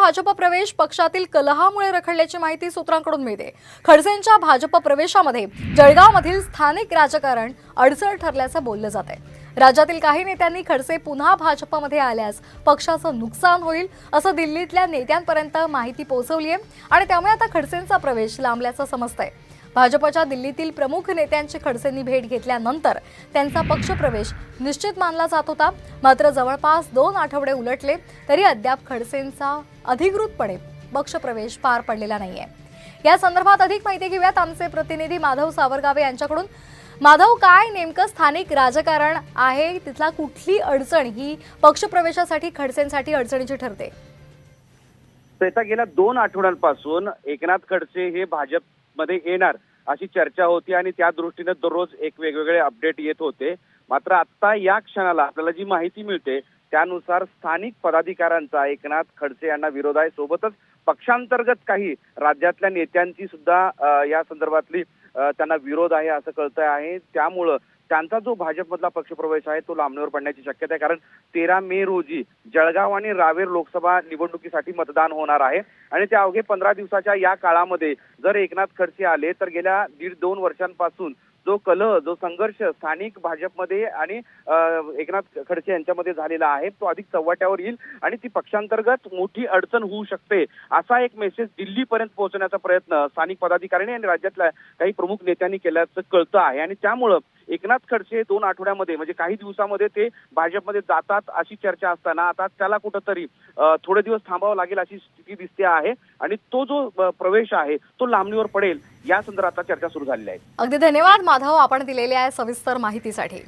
भाजप प्रवेश पक्षातील कलहामुळे रखडल्याची माहिती सूत्रांकडून मिळते. खडसेंच्या भाजप प्रवेशामध्ये जळगावमधील स्थानिक राजकारण अडचण ठरल्याचं बोललं जात आहे राज्यातील काही नेत्यांनी खडसे पुन्हा भाजपमध्ये आल्यास पक्षाचं नुकसान होईल असं दिल्लीतल्या नेत्यांपर्यंत माहिती पोहोचवली आहे आणि त्यामुळे आता खडसेंचा प्रवेश लांबल्याचं समजतंय. भाजपच्या दिल्लीतील प्रमुख नेत्यांची खडसेंनी भेट घेतल्यानंतर त्यांचा पक्षप्रवेश निश्चित मानला जात होता. मात्र जवळपास दोन आठवडे उलटले तरी अद्याप खडसेंचा अधिकृतपणे पक्षप्रवेश पार पडलेला नाहीये. या संदर्भात अधिक माहिती घेऊयात आमचे प्रतिनिधी माधव सावरगावे यांच्याकडून. माधव काय नेमकं स्थानिक राजकारण आहे? तिथला कुठली अडचण ही पक्षप्रवेशासाठी खडसेंसाठी अडचणीची ठरते? गेल्या दोन आठवड्यांपासून एकनाथ खडसे हे भाजप मध्ये येणार अशी चर्चा होती आणि त्या दृष्टीने दररोज एक वेगवेगळे अपडेट येत होते. मात्र आता या क्षणाला आपल्याला जी माहिती मिळते त्यानुसार स्थानिक पदाधिकाऱ्यांचा एकनाथ खडसे यांना विरोध आहे सोबतच पक्षांतर्गत काही राज्यातल्या नेत्यांची सुद्धा या संदर्भातली त्यांना विरोध आहे असं कळतंय आहे. त्यामुळं त्यांचा जो भाजपमधला पक्षप्रवेश आहे तो लांबणीवर पडण्याची शक्यता आहे. कारण तेरा मे रोजी जळगाव आणि रावेर लोकसभा निवडणुकीसाठी मतदान होणार आहे. आणि त्या अवघे पंधरा दिवसाच्या या काळामध्ये जर एकनाथ खडसे आले तर गेल्या दीड दोन वर्षांपासून जो कलह जो संघर्ष स्थानिक भाजपमध्ये आणि एकनाथ खडसे यांच्यामध्ये झालेला आहे तो अधिक चव्हाट्यावर येईल आणि ती पक्षांतर्गत मोठी अडचण होऊ शकते असा एक मेसेज दिल्लीपर्यंत पोहोचण्याचा प्रयत्न स्थानिक पदाधिकाऱ्यांनी आणि राज्यातल्या काही प्रमुख नेत्यांनी केल्याचं कळतं आहे. आणि त्यामुळं एकनाथ खडसे दोन आठवड्यामध्ये म्हणजे काही दिवसामध्ये ते भाजपमध्ये जातात अशी चर्चा असताना. आता त्याला कुठंतरी थोडे दिवस थांबावं लागेल अशी स्थिती दिसते आहे. आणि तो जो प्रवेश आहे तो लांबणीवर पडेल. या संदर्भात आता चर्चा सुरू झालेली आहे. अगदी धन्यवाद. माधव आपण दिलेल्या सविस्तर माहितीसाठी.